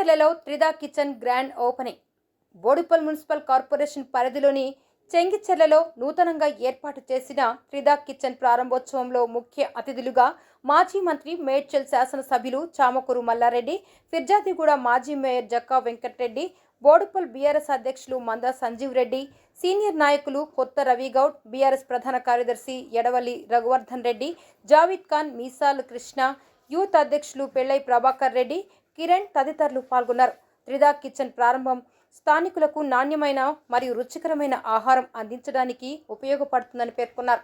చెంగిచెర్లలో Trida kitchen grand opening. Boduppal municipal corporation పరిధిలోని చెంగిచెర్లలో నూతనంగా ఏర్పాటు చేసిన త్రిదా కిచెన్ ప్రారంభోత్సవంలో ముఖ్య అతిథులుగా మాజీ మంత్రి మేడ్చల్ శాసనసభ్యులు చామకూరు మల్లారెడ్డి ఫిర్జాదిగూడ మాజీ మేయర్ జక్కా వెంకటరెడ్డి బోడుపల్ బీఆర్ఎస్ అధ్యక్షులు మందా సంజీవ్ రెడ్డి సీనియర్ నాయకులు కొత్త రవిగౌడ్ బీఆర్ఎస్ ప్రధాన కార్యదర్శి ఎడవల్లి రఘువర్ధన్ రెడ్డి జావీద్ ఖాన్ మీసాల్ కృష్ణ యూత్ అధ్యక్షులు పెళ్ళై ప్రభాకర్ రెడ్డి కిరణ్ తదితరులు పాల్గొన్నారు. త్రిదా కిచెన్ ప్రారంభం. స్థానికులకు నాణ్యమైన మరియు రుచికరమైన ఆహారం అందించడానికి ఉపయోగపడుతుందని పేర్కొన్నారు.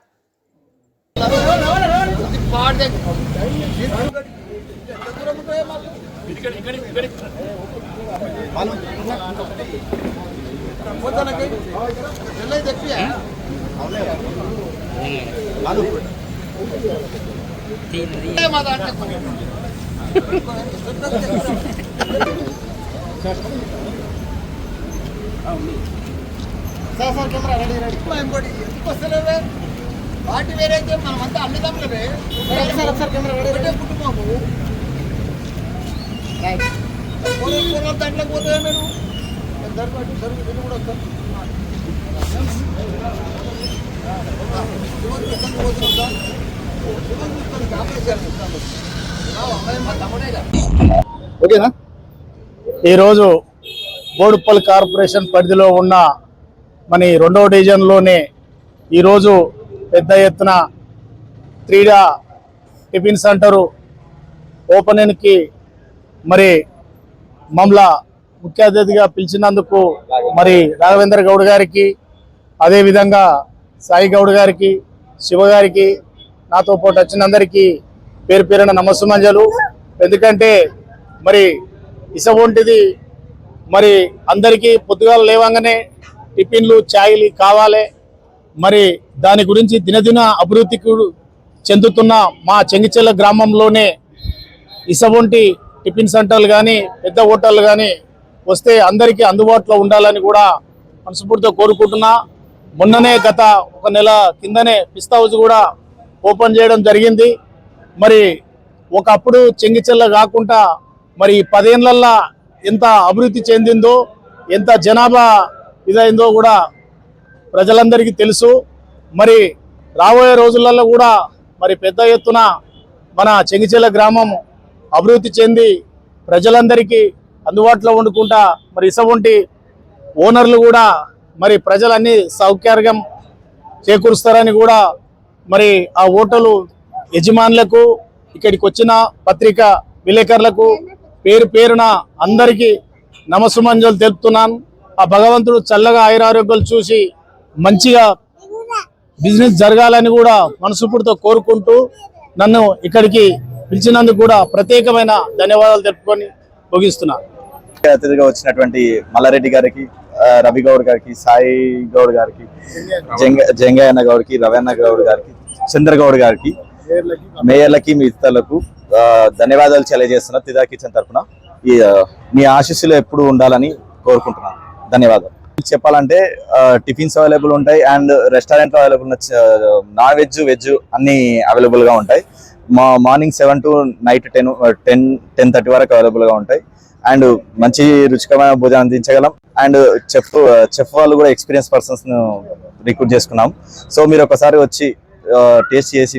Sir sir camera ready ready ఇంకోటి ఎందుకు వస్తలేవే వాటి వేరైతే మనమంతా అన్నదమ్ములమే సార్ ఒకసారి కెమెరా రెడీ ఒకటే కుటుంబము. పూర్వం పూర్వం దాంట్లోకి పోతుందా మీరు? జరుగు జరుగు ఇది కూడా వస్తాం ఓకేనా? ఈరోజు బోడుప్పల్ కార్పొరేషన్ పరిధిలో ఉన్న మన రెండవ డివిజన్లోనే ఈరోజు పెద్ద ఎత్తున క్రీడా టిఫిన్ సెంటరు ఓపెనింగ్కి మరి మమ్మల్ని ముఖ్య అతిథిగా పిలిచినందుకు మరి రాఘవేంద్ర గౌడ్ గారికి అదేవిధంగా సాయి గౌడ్ గారికి శివ గారికి నాతో పాటు వచ్చినందరికీ పేరు పేరున నమస్సుమంజలు. ఎందుకంటే మరి ఇసవంటిది మరి అందరికీ పొద్దుగాల లేవంగానే టిఫిన్లు ఛాయలు కావాలి. మరి దాని గురించి దినదిన అభివృద్ధికి చెందుతున్న మా చెంగిచెల్ల గ్రామంలోనే ఇసవంటి టిఫిన్ సెంటర్లు కానీ పెద్ద హోటళ్ళు కానీ వస్తే అందరికీ అందుబాటులో ఉండాలని కూడా మనస్ఫూర్తితో కోరుకుంటున్నా. మొన్ననే గత ఒక నెల కిందనే పిస్తా హౌస్ కూడా ఓపెన్ చేయడం జరిగింది. మరి ఒకప్పుడు చెంగిచెల్ల కాకుండా మరి పదేళ్ళల్లో పదేళ్ళల్లా ఎంత అభివృద్ధి చెందిందో ఎంత జనాభా ఇదైందో కూడా ప్రజలందరికీ తెలుసు. మరి రాబోయే రోజులలో కూడా మరి పెద్ద ఎత్తున మన చెంగిచెల్ల గ్రామం అభివృద్ధి చెంది ప్రజలందరికీ అందుబాటులో వండుకుంటా మరి ఇసవంటి ఓనర్లు కూడా మరి ప్రజలన్నీ సౌకర్యం చేకూరుస్తారని కూడా మరి ఆ ఓటలు యజమానులకు ఇక్కడికి వచ్చిన పత్రిక విలేకరులకు పేరు పేరున అందరికీ నమస్సుమంజలు తెలుపుతున్నాను. ఆ భగవంతుడు చల్లగా ఆయురారోగ్యాలు చూసి మంచిగా బిజినెస్ జరగాలని కూడా మనసుపుడితో కోరుకుంటూ నన్ను ఇక్కడికి పిలిచినందుకు కూడా ప్రత్యేకమైన ధన్యవాదాలు తెలుపుకొని ముగిస్తున్నా. అతిథిగా వచ్చినటువంటి మల్లారెడ్డి గారికి రవి గౌడ్ గారికి సాయి గౌడ్ గారికి జంగ జంగయ్యన్న గౌడ్కి రవన్న గౌడ్ గారికి చంద్రగౌడ్ గారికి మేయర్లకి మీ ఇతరులకు ధన్యవాదాలు తెలియజేస్తున్నా తిదా కిచెన్ తరఫున ఈ మీ ఆశీస్సులు ఎప్పుడు ఉండాలని కోరుకుంటున్నాను. ధన్యవాదాలు. చెప్పాలంటే టిఫిన్స్ అవైలబుల్ ఉంటాయి అండ్ రెస్టారెంట్లో అవైలబుల్ నాన్ వెజ్ వెజ్ అన్ని అవైలబుల్గా ఉంటాయి. మా morning seven to night ten ten ten thirty వరకు అవైలబుల్గా ఉంటాయి. అండ్ మంచి రుచికరమైన భోజనం అందించగలం. అండ్ చెఫ్ చెఫ్ వాళ్ళు కూడా ఎక్స్పీరియన్స్ పర్సన్స్ను రిక్రూట్ చేసుకున్నాం. సో మీరు ఒకసారి వచ్చి టేస్ట్ చేసి